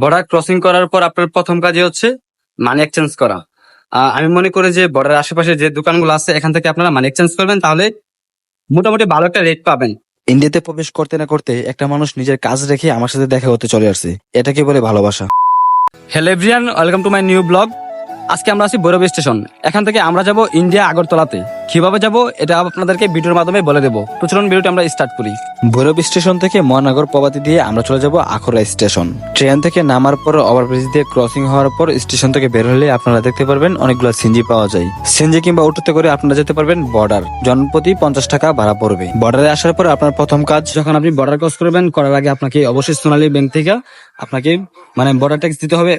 Border crossing করার পর আপনার প্রথম কাজে হচ্ছে মানি এক্সচেঞ্জ করা। আহ, আমি মনে করি যে বর্ডার আশেপাশে যে দোকানগুলো আছে এখান থেকে আপনারা মানি এক্সচেঞ্জ করবেন তাহলে মোটামুটি ভালো একটা রেট পাবেন। ইন্ডিয়াতে প্রবেশ করতে না করতে একটা মানুষ নিজের কাজ রেখে আমার সাথে দেখা হতে চলে আসছে। এটাকে বলে ভালোবাসা? Hello everyone welcome to my new blog আজকে আমরা আছি ভৈরব স্টেশন। এখান থেকে আমরা যাব ইন্ডিয়া আগরতলাতে। কীভাবে যাব এটা আপনাদেরকে ভিডিওর মাধ্যমে বলে দেবো। তো চলুন ভিডিওটি আমরা স্টার্ট করি। ভৈরব স্টেশন থেকে মহানগর প্রবাতি দিয়ে আমরা চলে যাব আখড়া স্টেশন। ট্রেন থেকে নামার পর ওভারব্রিজ দিয়ে ক্রসিং হওয়ার পর স্টেশন থেকে বের হলে আপনারা দেখতে পারবেন অনেকগুলো সিনজি পাওয়া যায়। সিনজি কিংবা অটোতে করে আপনারা যেতে পারবেন বর্ডার জনপ্রতি পঞ্চাশ টাকা ভাড়া পড়বে। বর্ডারে আসার পর আপনার প্রথম কাজ, যখন আপনি বর্ডার ক্রস করবেন, করার আগে আপনাকে অবশ্যই সোনালী ব্যাংক থেকে আপনাকে মানে বর্ডার ট্যাক্স দিতে হবে।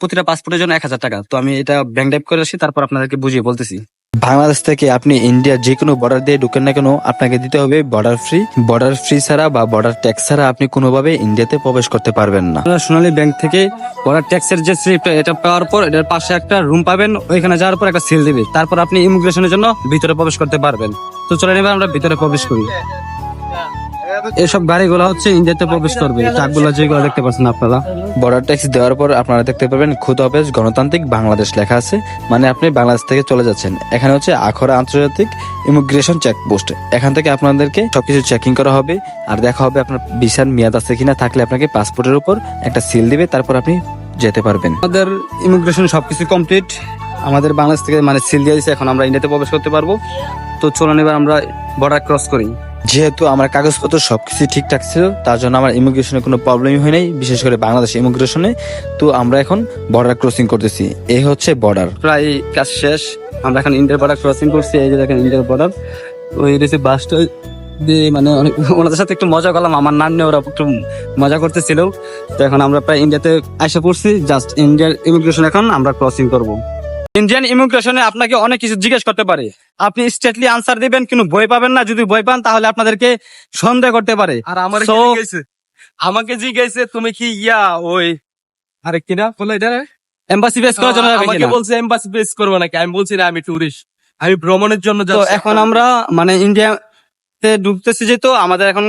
প্রতিটা পাসপোর্টের জন্য এক হাজার টাকা। তো আমি এটা ব্যাংক ড্রাইভ করে আসি তারপর আপনাদেরকে বুঝিয়ে বলতেছি। বাংলাদেশ থেকে আপনি ইন্ডিয়ার যে কোনো বর্ডার দিয়ে ঢুকেন না কেন আপনাকে দিতে হবে বর্ডার ফ্রি বর্ডার ফ্রি ছাড়া বা বর্ডার ট্যাক্স ছাড়া আপনি কোনোভাবে ইন্ডিয়াতে প্রবেশ করতে পারবেন না। সোনালী ব্যাংক থেকে বর্ডার ট্যাক্সের যে স্লিপটা এটা পাওয়ার পর এটার পাশে একটা রুম পাবেন ওইখানে যাওয়ার পর একটা সিল দিবে। তারপর আপনি ইমিগ্রেশনের জন্য ভিতরে প্রবেশ করতে পারবেন। তো চলে নেবে আমরা ভিতরে প্রবেশ করি। এসব গাড়িগুলো হচ্ছে ইন্ডিয়াতে প্রবেশ করবে। ট্রাকগুলো যেগুলো দেখতে পাচ্ছেন আপনারা। বর্ডার ট্যাক্স দেওয়ার পর আপনারা দেখতে পারবেন খুদ অফিস গণতান্ত্রিক বাংলাদেশ লেখা আছে। মানে আপনি বাংলাদেশ থেকে চলে যাচ্ছেন। এখানে হচ্ছে আখরা আন্তর্জাতিক ইমিগ্রেশন চেকপোস্ট এখান থেকে আপনাদেরকে সবকিছু চেকিং করা হবে। আর দেখা হবে আপনার ভিসার মেয়াদ আছে কিনা। থাকলে আপনাকে পাসপোর্টের উপর একটা সিল দিবে। তারপর আপনি যেতে পারবেন। আমাদের ইমিগ্রেশন সবকিছু কমপ্লিট আমাদের বাংলাদেশ থেকে মানে সিল দিয়ে দিয়েছে। এখন আমরা ইন্ডিয়াতে প্রবেশ করতে পারব। তো চলুন এবার আমরা বর্ডার ক্রস করি। যেহেতু আমার কাগজপত্র সবকিছু ঠিকঠাক ছিল, তার জন্য আমার ইমিগ্রেশনে কোনো প্রবলেমই হয় নাই, বিশেষ করে বাংলাদেশ ইমিগ্রেশনে তো আমরা এখন বর্ডার ক্রসিং করতেছি এই হচ্ছে বর্ডার প্রায় কাজ শেষ, আমরা এখন ইন্ডিয়ার বর্ডার ক্রসিং করছি, এই যে দেখেন ইন্ডিয়ার বর্ডার ওই রয়েছে বাসটা দিয়ে মানে অনেক ওনাদের সাথে একটু মজা করলাম, আমার নান্নে ওরা একটু মজা করতেছিল। তো এখন আমরা প্রায় ইন্ডিয়াতে আসা পড়ছি জাস্ট ইন্ডিয়ার ইমিগ্রেশন এখন আমরা ক্রসিং করব। ইন্ডিয়ান ইমিগ্রেশনে আপনাকে অনেক কিছু জিজ্ঞেস করতে পারে। আপনি স্টেটলি আনসার দিবেন কিন্তু বই পাবেন না। যদি বই পান তাহলে আপনাদেরকে সন্দেহ করতে পারে। আর আমার So- আমাকে জিজ্ঞেসে তুমি কি ইয়া ওই আরে কিনা বলো এটা। এম্বাসি বেস করার জন্য যাবে আমাকে কিনা? বলছে এম্বাসি বেস করব নাকি। আমি বলছি না আমি টুরিস্ট আমি ভ্রমণের জন্য তো যাচ্ছি। এখন আমরা মানে ইন্ডিয়াতে ঢুকতেছি যেহেতু আমাদের এখন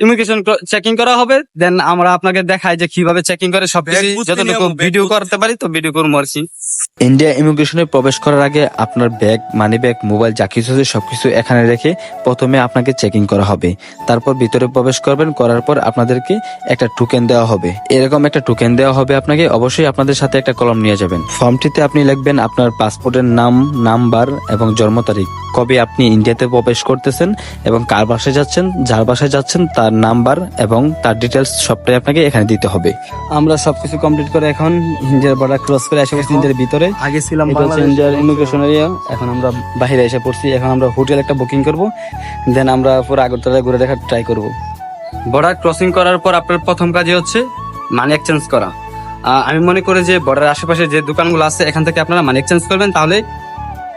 ইমিগ্রেশন চেকিং করা হবে দেন আমরা আপনাকে দেখাই যে কীভাবে চেকিং করে সব যতটুকু ভিডিও। করতে পারি তো ভিডিও করব আর ইন্ডিয়া ইমিগ্রেশনে প্রবেশ করার আগে আপনার ব্যাগ মানি ব্যাগ মোবাইল যা কিছু আছে সবকিছু এখানে রেখে প্রথমে আপনাকে চেকিং করা হবে। তারপর ভিতরে প্রবেশ করবেন করার পর আপনাদেরকে একটা টোকেন দেওয়া হবে। এরকম একটা টোকেন দেওয়া হবে আপনাকে অবশ্যই আপনাদের সাথে একটা কলম নিয়ে যাবেন। ফর্মটিতে আপনি লিখবেন আপনার পাসপোর্টের নাম নাম্বার এবং জন্ম তারিখ। কবে আপনি ইন্ডিয়াতে প্রবেশ করতেছেন এবং কার বাসায় যাচ্ছেন যার বাসায় যাচ্ছেন তার নাম্বার এবং তার ডিটেলস সবটাই আপনাকে এখানে দিতে হবে। আমরা সবকিছু কমপ্লিট করে এখন ইন্ডিয়ার বর্ডার ক্রস করে এসে পড়ছি ইন্ডিয়ার ভিতরে। আগে ছিলাম হচ্ছে ইমিগ্রেশন এরিয়া এখন আমরা বাইরে এসে পড়ছি। এখন আমরা হোটেল একটা বুকিং করব। দেন আমরা পুরো আগরতলা ঘুরে দেখার ট্রাই করব। বর্ডার ক্রসিং করার পর আপনার প্রথম কাজই হচ্ছে মানি এক্সচেঞ্জ করা। আমি মনে করি যে বর্ডার আশেপাশে যে দোকানগুলো আছে এখান থেকে আপনারা মানি এক্সচেঞ্জ করবেন। তাহলে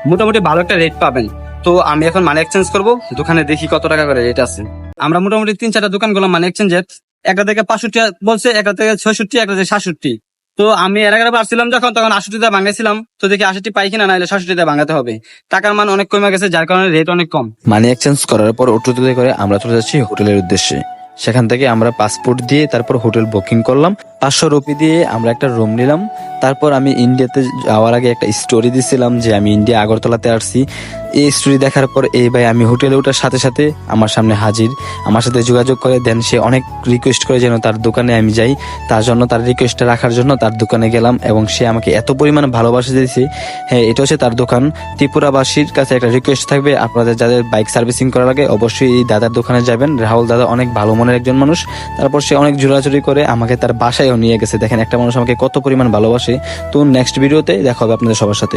মোটামুটি ভালো একটা রেট পাবেন। তো আমি এখন মানি এক্সচেঞ্জ করব। দোকানে দেখি কত টাকা করে রেট আছে। আমরা মোটামুটি তিন চারটা দোকান গেলাম, মানি এক্সচেঞ্জের একটা থেকে পাঁচষট্টি বলছে, একটা থেকে ছয়ষট্টি, একটা থেকে সাতষট্টি। তো আমি এর আগে পারছিলাম যখন, তখন আষট্টিতে ভাঙাইছিলাম তো দেখি আষট্টি পাই কিনা, নাহলে সাতষট্টিতে ভাঙাতে হবে। টাকার মান অনেক কমে গেছে, যার কারণে রেট অনেক কম। মানি এক্সচেঞ্জ করার পর অটোতে করে আমরা চলে যাচ্ছি হোটেলের উদ্দেশ্যে। সেখান থেকে আমরা পাসপোর্ট দিয়ে তারপর হোটেল বুকিং করলাম। পাঁচশো রুপি দিয়ে আমরা একটা রুম নিলাম। তারপর আমি ইন্ডিয়াতে যাওয়ার আগে একটা স্টোরি দিছিলাম যে আমি ইন্ডিয়া আগরতলাতে আসছি। এই স্টোরি দেখার পর এই ভাই আমি হোটেলে ওঠার সাথে সাথে আমার সামনে হাজির। আমার সাথে যোগাযোগ করে দেন, সে অনেক রিকোয়েস্ট করে যেন তার দোকানে আমি যাই। তার জন্য, তার রিকোয়েস্টটা রাখার জন্য তার দোকানে গেলাম এবং সে আমাকে এত পরিমাণে ভালোবাসা দিয়েছে। হ্যাঁ এটা হচ্ছে তার দোকান। ত্রিপুরাবাসীর কাছে একটা রিকোয়েস্ট থাকবে। আপনাদের যাদের বাইক সার্ভিসিং করা লাগে, অবশ্যই এই দাদার দোকানে যাবেন। রাহুল দাদা অনেক ভালো মনের একজন মানুষ। তারপর সে অনেক জোরাজুরি করে আমাকে তার বাসায়ও নিয়ে গেছে। দেখেন, একটা মানুষ আমাকে কত পরিমাণ ভালোবাসে। তো নেক্সট ভিডিওতে দেখা হবে আপনাদের সবার সাথে।